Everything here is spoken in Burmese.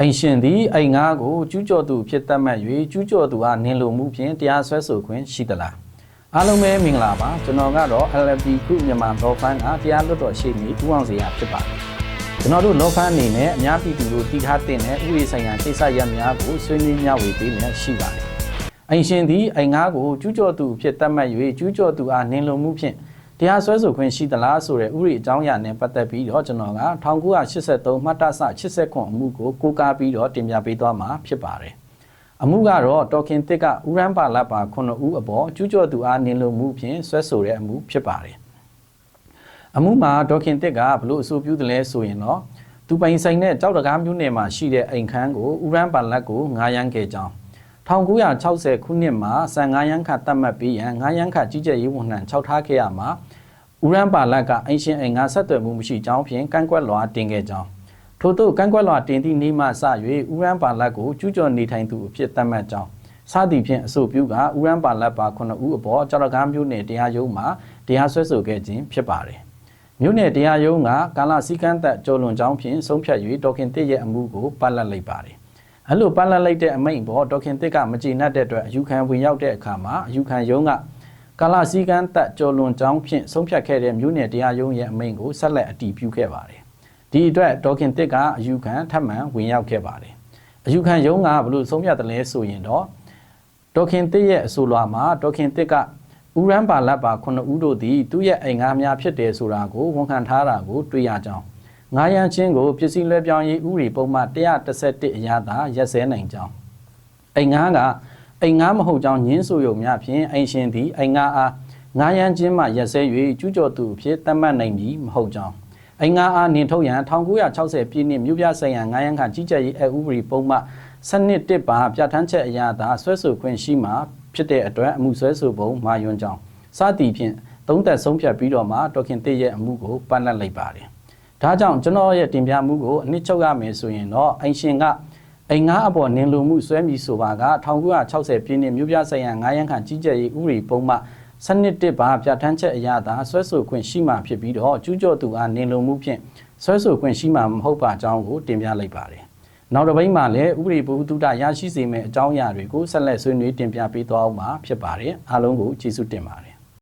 အိမ်ရှင်သည်အိမ်ငါးကိုကျူးကျော်သူဖြစ်သတ်မှတ်၍ကျူးကျော်သူအားနင်လိုမှုဖြင့်တရားစွဲဆိုခွင့်ရှိသလားအားလုံးပဲမင်္ဂလာပါကျွန်တော်ကတော့ LLP ခုမြန်မာ Law Firm ကတရားလွတ်တော်ရှေ့နေဦးအောင်စရာဖြစ်ပါတယ်ကျွန်တော်တို့ Law Firm အနေနဲ့အများပြည်သူတို့တည်ထားတဲ့ဥပဒေဆိုင်ရာကိစ္စရပ်များကိုဆွေးနွေးမျှဝေပေးနေရှိပါတယ်အိမ်ရှင်သည်အိမ်ငါးကိုကျူးကျော်သူဖြစ်သတ်မှတ်၍ကျူးကျော်သူအားနင်လိုမှုဖြင့် တရားစွဲဆိုခွင့်ရှိသလားဆိုတဲ့ဥပဒေအကြောင်းအရာနဲ့ပတ်သက်ပြီးတော့ကျွန်တော်က1983မှတ်တဆ89အမှုကိုကိုးကားပြီးတော့တင်ပြပေးသွားမှာဖြစ်ပါတယ်။အမှုကတော့တော်ခင်တစ်ကဥရန်ပါလတ်ပါ9ဦးအပေါ်ကျူးကျော်သူအားနင်လိုမှုဖြင့်ဆွဲဆိုတဲ့အမှုဖြစ်ပါတယ်။အမှုမှာဒေါခင်တစ်ကဘလို့အဆိုပြုတယ်လဲဆိုရင်တော့သူပိုင်ဆိုင်တဲ့ကြောက်တကားမျိုးနယ်မှာရှိတဲ့အိမ်ခန်းကိုဥရန်ပါလတ်ကိုငားရမ်းခဲ့ကြောင်း 1960ခုနှစ်မှာစံငါးရန်ခတ်တတ်မှတ်ပြီးရန်ငါးရန်ခတ်ကြီးကြပ်ရေးဝန်ထမ်း6ထားခဲ့ရမှာဥရန်ပါလတ်ကအင်ရှင်အိမ်ငါဆက်သွယ်မှုမရှိကြောင်းဖြင့်ကန့်ကွက်လွှာတင်ခဲ့ကြောင်းထို့သို့ကန့်ကွက်လွှာတင်သည့်နေ့မှစ၍ဥရန်ပါလတ်ကိုကျူးကျော်နေထိုင်သူအဖြစ်သတ်မှတ်ကြောင်းစသည်ဖြင့်အဆိုပြုကဥရန်ပါလတ်ပါ9ဦးအပေါ်ကြောက်တကားမျိုးနယ်တရားရုံးမှာတရားစွဲဆိုခဲ့ခြင်းဖြစ်ပါတယ်မြို့နယ်တရားရုံးကကာလစည်းကမ်းသက်ကျော်လွန်ကြောင်းဖြင့်ဆုံးဖြတ်၍ဒေါခင်တစ်ရဲ့အမှုကိုပတ်လက်လိုက်ပါတယ် အဲ့လိုပတ်လက်လိုက်တဲ့အမိန့်ပေါ်ဒေါခင်တစ်ကမကျေနပ်တဲ့အတွက်အယူခံဝင်ရောက်တဲ့အခါမှာအယူခံရုံးကကာလစည်းကမ်းသက်ကျော်လွန်ကြောင်းဖြင့်ဆုံးဖြတ်ခဲ့တဲ့မြို့နယ်တရားရုံးရဲ့အမိန့်ကိုဆက်လက်အတည်ပြုခဲ့ပါတယ်ဒီအတွက်ဒေါခင်တစ်ကအယူခံထပ်မံဝင်ရောက်ခဲ့ပါတယ်အယူခံရုံးကဘလို့ဆုံးဖြတ်တယ်လဲဆိုရင်တော့ဒေါခင်တစ်ရဲ့အဆိုလွှာမှာဒေါခင်တစ်ကဥရန်ပါလတ်ပါခုနှစ်ဦးတို့သည်သူ့ရဲ့အိမ်ငါးများဖြစ်တယ်ဆိုတာကိုဝန်ခံထားတာကိုတွေ့ရကြောင်း ငါးရန်ချင်းကိုပစ္စည်းလွှဲပြောင်းရေးဥပဒေပုံမှန်131အရသာရက်စဲနိုင်ကြောင်းအိမ်ငါးကအိမ်ငါးမဟုတ်ကြောင်းညင်းဆိုရုံများဖြင့်အိမ်ရှင်သည်အိမ်ငါးအားငါးရန်ချင်းမှရက်စဲ၍ကျူးကျော်သူဖြစ်သတ်မှတ်နိုင်ပြီမဟုတ်ကြောင်းအိမ်ငါးအားနင်ထုတ်ရန်1960ပြည့်နှစ်မြို့ပြဆိုင်ရာငါးရန်ခကြီးကြပ်ရေးအဥပဒေပုံမှန်စနစ်တစ်ပါပြဋ္ဌာန်းချက်အရသာဆွဲဆိုခွင့်ရှိမှာဖြစ်တဲ့အတွက်အမှုဆွဲဆိုပုံမာယွန်းကြောင်းစသည်ဖြင့်သုံးသက်ဆုံးဖြတ်ပြီးတော့မှတော်ခင်တစ်ရဲ့အမှုကိုပတ်လက်လိုက်ပါတယ်။ ဒါကြောင့်ကျွန်တော်ရဲ့တင်ပြမှုကိုအနည်းချုပ်ရမယ်ဆိုရင်တော့အိမ်ရှင်ကအိမ်ငါအပေါ်နင်လိုမှုဆွဲမည်ဆိုပါက1960ပြည့်နှစ်မြို့ပြဆိုင်ရာငါးရန်ခကြီးကြပ်ရေးဥပဒေပုံမှစနစ်တစ်ပါပြဋ္ဌာန်းချက်အရသာဆွဲဆိုခွင့်ရှိမှဖြစ်ပြီးတော့ကျူးကျော်သူအားနင်လိုမှုဖြင့်ဆွဲဆိုခွင့်ရှိမှမဟုတ်ပါကြောင်းကိုတင်ပြလိုက်ပါတယ်။နောက်တစ်ပိတ်မှာလည်းဥပဒေဘုဒ္ဓရရှိစေမယ့်အကြောင်းအရာတွေကိုဆက်လက်ဆွေးနွေးတင်ပြပေးသွားအောင်မှာဖြစ်ပါတယ်အားလုံးကိုကျေးဇူးတင်ပါတယ်